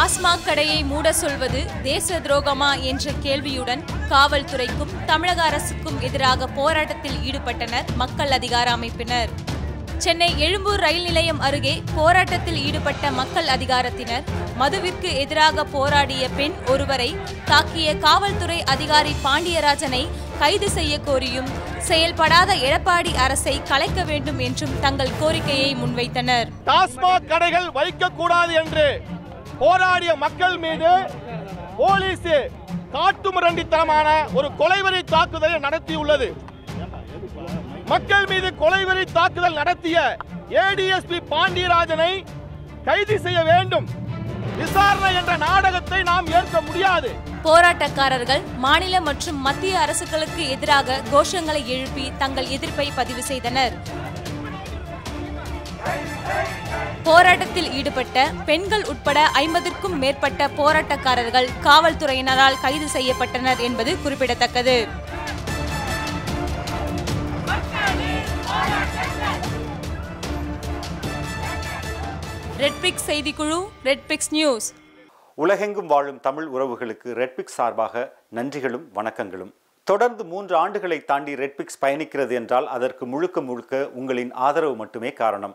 டாஸ்மாக் கடையை மூட சொல்வது தேச துரோகமா என்ற கேள்வியுடன் காவல்துறைக்கும் தமிழக அரசுக்கும் எதிராக போராட்டத்தில் ஈடுபட்டனர் மக்கள் அதிகார அமைப்பினர். சென்னை எழும்பூர் ரயில் நிலையம் அருகே போராட்டத்தில் ஈடுபட்ட மக்கள் அதிகாரத்தினர் மதுவிற்கு எதிராக போராடிய பெண் ஒருவரை தாக்கிய காவல்துறை அதிகாரி பாண்டியராஜனை கைது செய்ய கோரியும் செயல்படாத எடப்பாடி அரசை கலைக்க வேண்டும் என்றும் தங்கள் கோரிக்கையை முன்வைத்தனர். டாஸ்மாக் கடைகள் வைக்கக்கூடாது என்று போராடிய மக்கள் மீது போலீஸ் காட்டுமிரண்டித்தனமான ஒரு கொலைவரி தாக்குதலை நடத்தியுள்ளது. மக்கள் மீது கொலைவரி தாக்குதல் நடத்திய ஏடிஎஸ்பி பாண்டியராஜனை கைது செய்ய வேண்டும். விசாரணை என்ற நாடகத்தை நாம் ஏற்க முடியாது. போராட்டக்காரர்கள் மாநில மற்றும் மத்திய அரசுகளுக்கு எதிராக கோஷங்களை எழுப்பி தங்கள் எதிர்ப்பை பதிவு செய்தனர். போராட்டத்தில் ஈடுபட்ட பெண்கள் உட்பட ஐம்பதுக்கும் மேற்பட்ட போராட்டக்காரர்கள் காவல்துறையினரால் கைது செய்யப்பட்டனர் என்பது குறிப்பிடத்தக்கது. ரெட்பிக்ஸ் செய்திக்குழு ரெட்பிக்ஸ் நியூஸ் உலகெங்கும் வாழும் தமிழ் உறவுகளுக்கு ரெட்பிக்ஸ் சார்பாக நன்றிகளும் வணக்கங்களும். தொடர்ந்து மூன்று ஆண்டுகளை தாண்டி ரெட்பிக்ஸ் பயணிக்கிறது என்றால் அதற்கு முழுக்க முழுக்க உங்களின் ஆதரவு மட்டுமே காரணம்.